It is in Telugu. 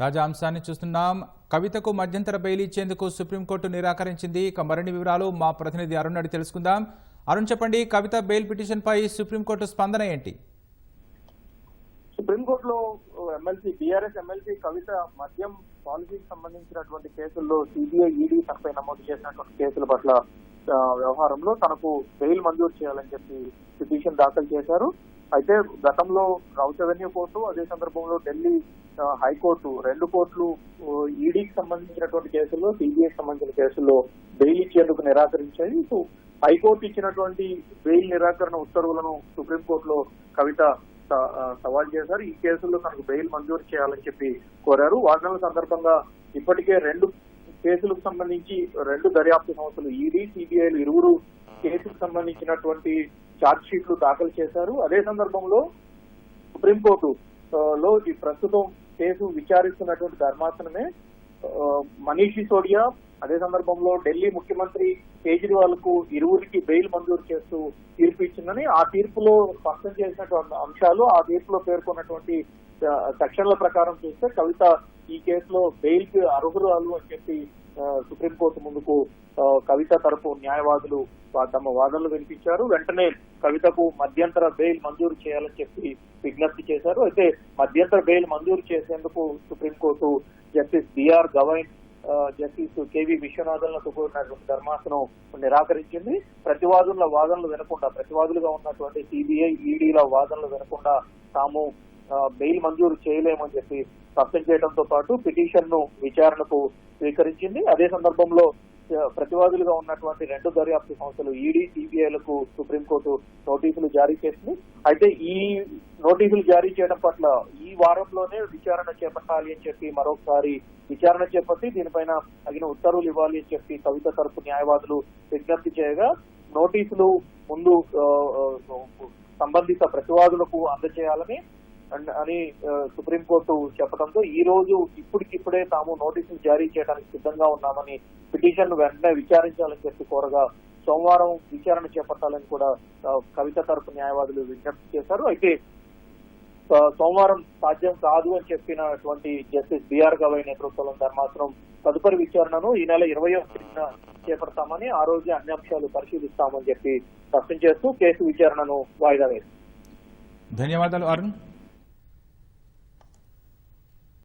తాజా అంశాన్ని చూస్తున్నాం. కవితకు మధ్యంతర బెయిల్ ఇచ్చేందుకు సుప్రీంకోర్టు నిరాకరించింది. ఇక మరిన్ని వివరాలు మా ప్రతినిధి అరుణ్ అడి తెలుసుకుందాం. అరుణ్ చెప్పండి కవిత బెయిల్ పిటిషన్పై సుప్రీంకోర్టు స్పందన ఏంటి? సుప్రీంకోర్టులో ఎమ్మెల్సీ బీఆర్ఎస్ ఎమ్మెల్సీ కవిత మద్యం పాలసీకి సంబంధించినటువంటి కేసుల్లో సిబిఐ ఈడీ తనపై నమోదు చేసినటువంటి కేసుల పట్ల వ్యవహారంలో తనకు బెయిల్ మంజూరు చేయాలని చెప్పి పిటిషన్ దాఖలు చేశారు. అయితే గతంలో రౌత్ రెవెన్యూ కోర్టు అదే సందర్భంలో ఢిల్లీ హైకోర్టు రెండు కోర్టులు ఈడీకి సంబంధించినటువంటి కేసుల్లో సిబిఐకి సంబంధించిన కేసుల్లో బెయిల్ ఇచ్చేందుకు నిరాకరించాయి. సో హైకోర్టు ఇచ్చినటువంటి బెయిల్ నిరాకరణ ఉత్తర్వులను సుప్రీంకోర్టులో కవిత స- సవాల్ చేశారు. ఈ కేసుల్లో తనకు బెయిల్ మంజూరు చేయాలని చెప్పి కోరారు. వాదనల సందర్భంగా ఇప్పటికే రెండు కేసులకు సంబంధించి రెండు దర్యాప్తు సంస్థలు ఈడీ సిబిఐలు ఇరువురు కేసుకు సంబంధించినటువంటి ఛార్జ్ షీట్లు దాఖలు చేశారు. అదే సందర్భంలో సుప్రీంకోర్టు లో ఈ ప్రస్తుతం కేసు విచారిస్తున్నటువంటి ధర్మాసనమే మనీషి సోడియా అదే సందర్భంలో ఢిల్లీ ముఖ్యమంత్రి కేజ్రీవాల్కు ఇరువురికి బెయిల్ మంజూరు చేస్తూ తీర్పు ఇచ్చిందని ఆ తీర్పులో స్పష్టం చేసినటువంటి అంశాలు ఆ తీర్పులో పేర్కొన్నటువంటి సెక్షన్ల ప్రకారం చూస్తే కవిత ఈ కేసులో బెయిల్కి అర్హురాలు అని చెప్పి సుప్రీంకోర్టు ముందుకు కవిత తరపు న్యాయవాదులు తమ వాదనలు వినిపించారు. వెంటనే కవితకు మధ్యంతర బెయిల్ మంజూరు చేయాలని చెప్పి విజ్ఞప్తి చేశారు. అయితే మధ్యంతర బెయిల్ మంజూరు చేసేందుకు supreme court justice BR గవైన్ justice KV విశ్వనాథన్లతో కూడినటువంటి ధర్మాసనం నిరాకరించింది. ప్రతివాదుల వాదనలు వినకుండా ప్రతివాదులుగా ఉన్నటువంటి సిబిఐ ఈడీల వాదనలు వినకుండా తాము బెయిల్ మంజూరు చేయలేమని చెప్పి స్పష్టం చేయడంతో పాటు పిటిషన్ను విచారణకు స్వీకరించింది. అదే సందర్భంలో ప్రతివాదులుగా ఉన్నటువంటి రెండు దర్యాప్తు సంస్థలు ఈడీ సిబిఐలకు సుప్రీంకోర్టు నోటీసులు జారీ చేసింది. అయితే ఈ నోటీసులు జారీ చేయడం పట్ల ఈ వారంలోనే విచారణ చేపట్టాలి అని చెప్పి మరొకసారి విచారణ చేపట్టి దీనిపైన తగిన ఉత్తర్వులు ఇవ్వాలి అని చెప్పి కవిత తరపు న్యాయవాదులు విజ్ఞప్తి చేయగా నోటీసులు ముందు సంబంధిత ప్రతివాదులకు అందజేయాలని అని సుప్రీంకోర్టు చెప్పడంతో ఈ రోజు ఇప్పటికిప్పుడే తాము నోటీసులు జారీ చేయడానికి సిద్ధంగా ఉన్నామని పిటిషన్ వెంటనే విచారించాలని చెప్పి కోరగా సోమవారం విచారణ చేపట్టాలని కూడా కవిత తరపు న్యాయవాదులు విజ్ఞప్తి చేశారు. అయితే సోమవారం సాధ్యం కాదు అని చెప్పినటువంటి జస్టిస్ బిఆర్ గవై నేతృత్వంలో ధర్మాసనం తదుపరి విచారణను ఈ నెల ఇరవై ఒకటిన చేపడతామని ఆ రోజే అన్ని అంశాలు పరిశీలిస్తామని చెప్పి స్పష్టం చేస్తూ కేసు విచారణను వాయిదా వేసింది. ధన్యవాదాలు అరుణ్.